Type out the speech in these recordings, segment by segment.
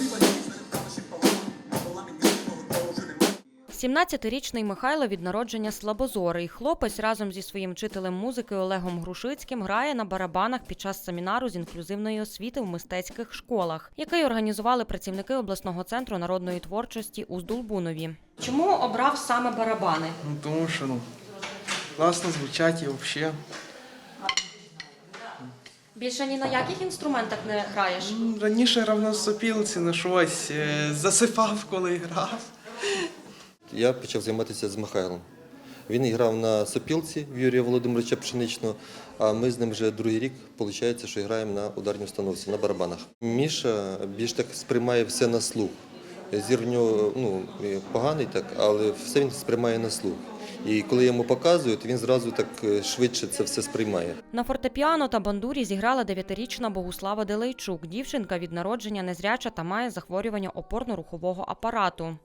– 17-річний Михайло від народження слабозорий. Хлопець разом зі своїм вчителем музики Олегом Грушицьким грає на барабанах під час семінару з інклюзивної освіти в мистецьких школах, який організували працівники обласного центру народної творчості у Здолбунові. Чому обрав саме барабани? Ну, тому що ну, класно звучать і взагалі. Більше ні на яких інструментах не граєш. Раніше грав на сопілці, на щось, е, засипав, коли грав. Я почав займатися з Михайлом. Він грав на сопілці в Юрія Володимировича Пшеничного, а ми з ним вже другий рік, виходить, що граємо на ударній установці, на барабанах. Міша більш так сприймає все на слух. Зір в нього ну, поганий, так, але все він сприймає на слух. І коли йому показують, він зразу так е, швидше це все сприймає. На фортепіано та бандурі зіграла дев'ятирічна Богуслава Делейчук. Дівчинка від народження незряча та має захворювання опорно-рухового апарату.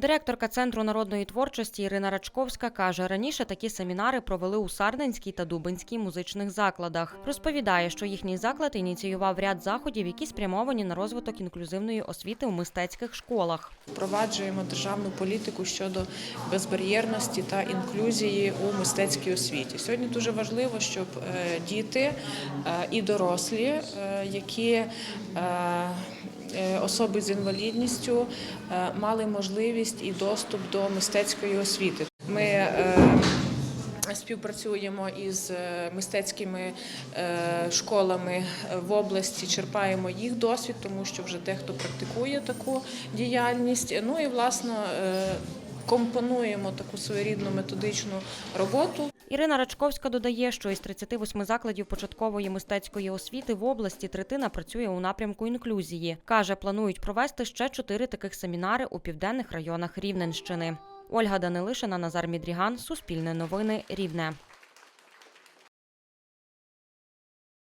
Директорка Центру народної творчості Ірина Рачковська каже, раніше такі семінари провели у Сарненській та Дубинській музичних закладах. Розповідає, що їхній заклад ініціював ряд заходів, які спрямовані на розвиток інклюзивної освіти у мистецьких школах. Впроваджуємо державну політику щодо безбар'єрності та інклюзії у мистецькій освіті. Сьогодні дуже важливо, щоб е, діти е, і дорослі, е, які особи з інвалідністю е, мали можливість і доступ до мистецької освіти. Ми е, Співпрацюємо із е, мистецькими школами в області, черпаємо їх досвід, тому що вже дехто практикує таку діяльність. Ну і власне е, компонуємо таку своєрідну методичну роботу. Ірина Рачковська додає, що із 38 закладів початкової мистецької освіти в області третина працює у напрямку інклюзії. Каже, планують провести ще чотири таких семінари у південних районах Рівненщини. Ольга Данилишина, Назар Мідріган, Суспільне новини, Рівне.